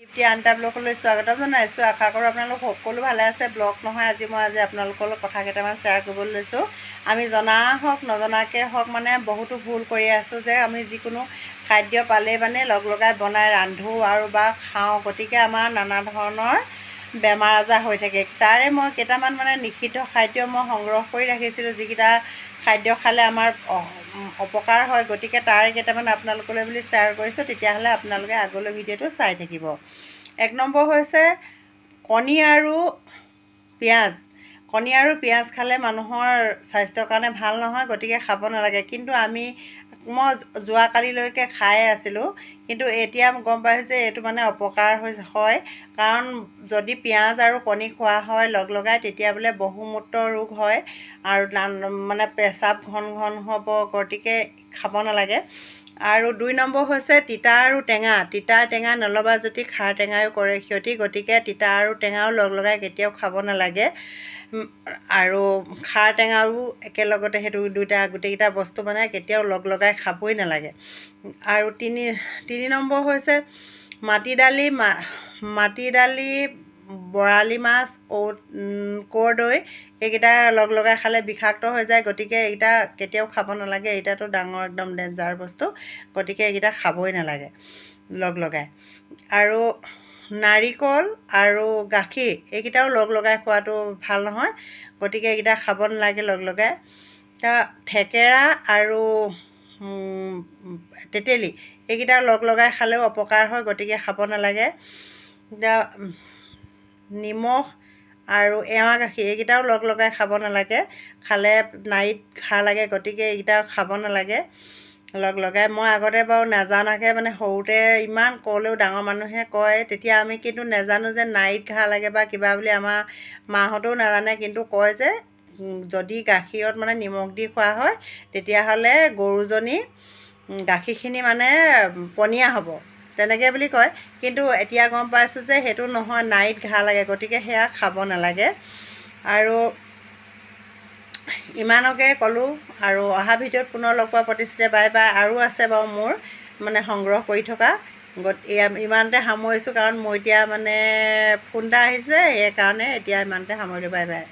তৃপ্তি আন এটা ব্লগলৈ স্বাগতম জনাইছোঁ। আশা কৰোঁ আপোনালোক সকলো ভালে আছে। ব্লগ নহয় আজি মই আজি আপোনালোকৰ লগত কথা কেইটামান শ্বেয়াৰ কৰিবলৈ লৈছোঁ। আমি জনা হওক নজনাকৈ হওক মানে বহুতো ভুল কৰি আছোঁ যে আমি যিকোনো খাদ্য পালেই মানে লগ লগাই বনাই ৰান্ধোঁ আৰু বা খাওঁ। গতিকে আমাৰ নানা ধৰণৰ বেমাৰ আজাৰ হৈ থাকে। তাৰে মই কেইটামান মানে নিষিদ্ধ খাদ্য মই সংগ্ৰহ কৰি ৰাখিছিলোঁ। যিকেইটা খাদ্য খালে আমাৰ অপকাৰ হয়। গতিকে তাৰে কেইটামান আপোনালোকলৈ বুলি শ্বেয়াৰ কৰিছোঁ তেতিয়াহ'লে আপোনালোকে আগলৈ ভিডিঅ'টো চাই থাকিব। এক নম্বৰ হৈছে কণী আৰু পিঁয়াজ। কণী আৰু পিঁয়াজ খালে মানুহৰ স্বাস্থ্যৰ কাৰণে ভাল নহয় গতিকে খাব নালাগে। কিন্তু আমি মই যোৱাকালিলৈকে খায়ে আছিলোঁ। কিন্তু এতিয়া গম পাইছোঁ যে এইটো মানে অপকাৰ হৈ- হয়। কাৰণ যদি পিঁয়াজ আৰু কণী খোৱা হয় লগ লগাই তেতিয়া বোলে বহুমূত্ৰ ৰোগ হয় আৰু মানে পেচাব ঘন ঘন হ'ব গতিকে খাব নালাগে। আৰু দুই নম্বৰ হৈছে তিতা আৰু টেঙা। তিতা টেঙা নলবা যদি খাৰ টেঙায়ো কৰে ক্ষতি গতিকে তিতা আৰু টেঙাও লগ লগাই কেতিয়াও খাব নালাগে। আৰু খাৰ টেঙাও একেলগতে সেইটো দুইটা গোটেইকেইটা বস্তু মানে কেতিয়াও লগ লগাই খাবই নালাগে। আৰু তিনি তিনি নম্বৰ হৈছে মাটি দালি মা মাটি দালি বৰালি মাছ ঔ কৰ্দৈ এইকেইটা লগ লগাই খালে বিষাক্ত হৈ যায় গতিকে এইকেইটা কেতিয়াও খাব নালাগে। এইকেইটাতো ডাঙৰ একদম ডেঞ্জাৰ বস্তু গতিকে এইকেইটা খাবই নালাগে লগ লগাই। আৰু নাৰিকল আৰু গাখীৰ এইকেইটাও লগ লগাই খোৱাটো ভাল নহয় গতিকে এইকেইটা খাব নালাগে লগ লগাই। তা থেকেৰা আৰু তেতেলী। এইকেইটা লগ লগাই খালেও অপকাৰ হয় গতিকে খাব নালাগে। নিমখ আৰু এৱা গাখীৰ এইকেইটাও লগ লগাই খাব নালাগে। খালে নাড়ীত ঘাঁ লাগে গতিকে এইকেইটা খাব নালাগে। লগ লগাই মই আগতে বাৰু নাজানাকৈ মানে সৰুতে ইমান ক'লেও ডাঙৰ মানুহে কয় তেতিয়া আমি কিন্তু নাজানো যে নাড়ীত ঘাঁ লাগে বা কিবা বুলি আমাৰ মাহঁতেও নাজানে কিন্তু কয় যে যদি গাখীৰত মানে নিমখ দি খোৱা হয় তেতিয়াহ'লে গৰুজনী গাখীৰখিনি মানে পনীয়া হ'ব। তেনেকৈ বুলি কয়। কিন্তু এতিয়া গম পাইছোঁ যে সেইটো নহয় নাড়ীত ঘাঁ লাগে গতিকে সেয়া খাব নালাগে। আৰু ইমানকে ক'লোঁ আৰু অহা ভিডিঅ'ত পুনৰ লগ পোৱা প্ৰতিশ্ৰুতি বাই বাই। আৰু আছে বাৰু মোৰ মানে সংগ্ৰহ কৰি থকা। ইমানতে সামৰিছোঁ কাৰণ মোৰ এতিয়া মানে ফোন এটা আহিছে সেইকাৰণে এতিয়া ইমানতে সামৰিলোঁ। Bye bye.